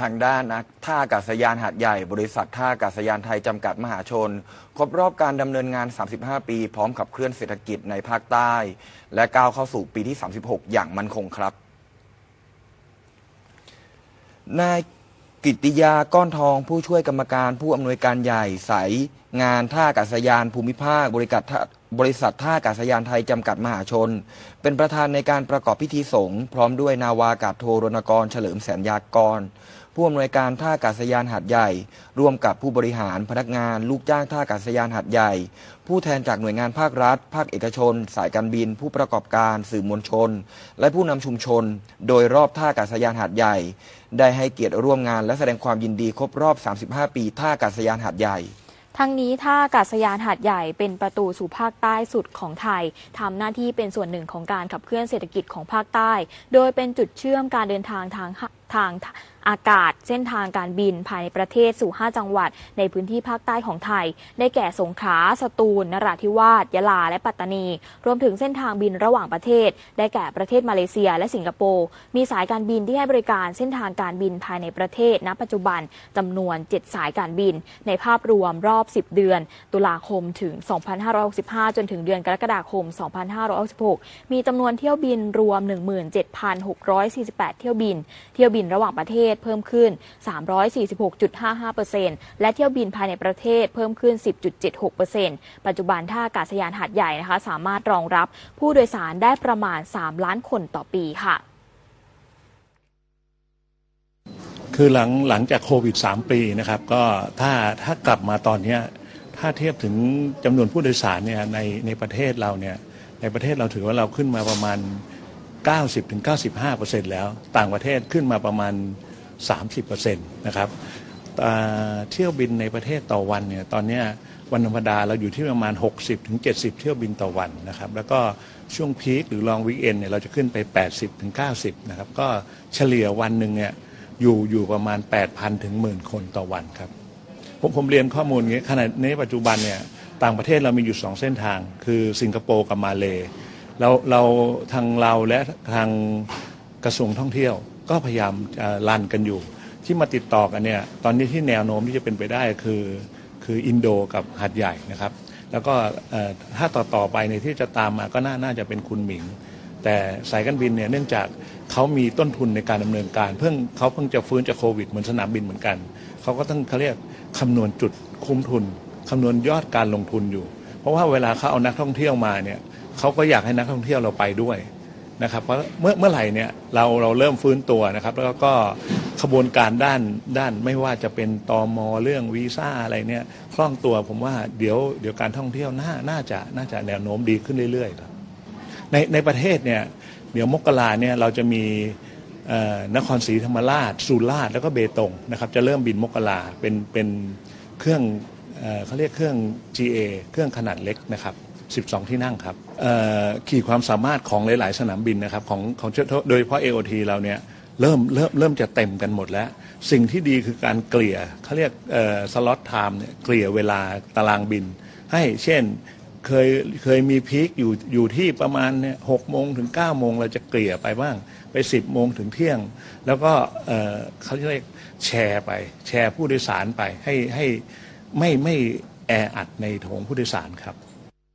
ทางด้านนักท่าอากาศยานหาดใหญ่ บริษัทท่าอากาศยานไทยจำกัดมหาชน ครบรอบการดำเนินงาน 35 ปี พร้อมขับเคลื่อนเศรษฐกิจในภาคใต้ และก้าวเข้าสู่ปีที่ 36 อย่างมั่นคงครับ นายกิติยาก้อนทองผู้ช่วยกรรมการผู้อำนวยการใหญ่สายงานท่าอากาศยานภูมิภาค บริษัท บริษัทท่าอากาศยานไทย จำกัดมหาชน เป็นประธานในการประกอบพิธีสงฆ์พร้อมด้วยนาวากาศโทรณกร เฉลิมแสนยากร ผู้อำนวยการท่าอากาศยานหาดใหญ่ ร่วมกับผู้บริหารพนักงาน ลูกจ้างท่าอากาศยานหาดใหญ่ ผู้แทนจากหน่วยงานภาครัฐ ภาคเอกชน สายการบิน ผู้ประกอบการสื่อมวลชน และผู้นำชุมชน โดยรอบท่าอากาศยานหาดใหญ่ ได้ให้เกียรติร่วมงานและแสดงความยินดีครบรอบ 35 ปีท่าอากาศยานหาดใหญ่ ทั้งนี้ท่าอากาศยานหาดใหญ่เป็นประตูสู่ภาคใต้สุดของไทยทำหน้าที่เป็นส่วนหนึ่งของการขับเคลื่อนเศรษฐกิจของภาคใต้ โดยเป็นจุดเชื่อมการเดินทางทาง ทางอากาศเส้นทางการบินภายในประเทศสู่ 5 จังหวัด ในพื้นที่ภาคใต้ของไทย ได้แก่สงขลา สตูล นราธิวาส ยะลา และปัตตานี รวมถึงเส้นทางบินระหว่างประเทศ ได้แก่ประเทศมาเลเซีย และสิงคโปร์ มีสายการบินที่ให้บริการเส้นทางการบินภายในประเทศ ณ ปัจจุบันจำนวน 7 สายการบิน ในภาพรวมรอบ 10 เดือน ตุลาคมถึง 2565 จนถึงเดือนกรกฎาคม 2566 มีจำนวนเที่ยวบินรวม 17,648 เที่ยวบิน เที่ยวบินบินระหว่างประเทศเพิ่มขึ้น 346.55%และเที่ยวบินภายในประเทศเพิ่มขึ้น 10.76%ปัจจุบันท่าอากาศยานหาดใหญ่นะคะ สามารถรองรับผู้โดยสารได้ประมาณ 3 ล้านคนต่อปีค่ะ คือหลังหลังจากโควิด 3 ปีนะครับ ก็ถ้าถ้ากลับมาตอนนี้ถ้าเทียบถึงจำนวนผู้โดยสารเนี่ยในในประเทศเราเนี่ยในประเทศเราถือว่าเราขึ้นมาประมาณ 90-95%แล้ว ต่างประเทศขึ้นมาประมาณ 30%นะครับเที่ยวบินในประเทศต่อวันเนี่ยตอนนี้วันธรรมดาเราอยู่ที่ประมาณ 60-70 เที่ยวบินต่อวันนะครับแล้วก็ช่วงพีคหรือลองวีคเอนเนี่ยเราจะขึ้นไป 80-90 นะครับ ก็เฉลี่ยวันหนึ่งเนี่ยอยู่อยู่ประมาณ 8,000 ถึงหมื่นคนต่อวันครับผมผมเรียนข้อมูลอย่างนี้ขณะในปัจจุบันเนี่ยต่างประเทศเรามีอยู่สองเส้นทาง คือสิงคโปร์กับมาเล เราเราทางเราและทางกระทรวงท่องเที่ยว ก็พยายามจะรันกันอยู่ ที่มาติดต่อกันเนี่ยตอนนี้ที่แนวโน้มที่จะเป็นไปได้คือคืออินโดกับหัดใหญ่นะครับ แล้วก็ถ้าต่อต่อไปในที่จะตามมาก็น่าน่าจะเป็นคุณหมิง แต่สายการบินเนี่ยเนื่องจากเขามีต้นทุนในการดำเนินการ เพิ่งเขาเพิ่งจะฟื้นจากโควิดเหมือนสนามบินเหมือนกันเขาก็ต้องเขาเรียกคำนวณจุดคุ้มทุนคำนวณยอดการลงทุนอยู่ เพราะว่าเวลาเขาเอานักท่องเที่ยวมาเนี่ย เขาก็อยากให้นักท่องเที่ยวเราไปด้วยนะครับเพราะเมื่อเมื่อไหร่เนี่ยเราเราเริ่มฟื้นตัวนะครับ แล้วก็ขบวนการด้านด้านไม่ว่าจะเป็นตอมอเรื่องวีซ่าอะไรเนี่ยคล่องตัวผมว่าเดี๋ยวเดี๋ยวการท่องเที่ยวน่าน่าจะน่าจะแนวโน้มดีขึ้นเรื่อยๆครับในในประเทศเนี่ยเดี๋ยวมกราเนี่ยเราจะมีนครศรีธรรมราชสุราษฎร์แล้วก็เบตงนะครับจะเริ่มบินมกราเป็นเป็นเครื่องเอเขาเรียกเครื่อง GA เครื่องขนาดเล็กนะครับ 12 ที่นั่งครับขีดความสามารถของหลาย ๆ สนามบินนะครับของของโดยเฉพาะ AOT เราเนี่ยเริ่มเริ่มเริ่มจะเต็มกันหมดแล้ว สิ่งที่ดีคือการเกลี่ยเขาเรียกสล็อตไทม์เนี่ยเกลี่ยเวลาตารางบิน ให้เช่นเคยเคยมีพีคอยู่อยู่ที่ประมาณเนี่ยหกโมงถึงเก้าโมงเราจะเกลี่ยไปบ้างไปสิบโมงถึงเที่ยง แล้วก็เอ่อเขาเรียกแชร์ไป แชร์ผู้โดยสารไปให้ให้ไม่ไม่แออัดในโถงผู้โดยสารครับ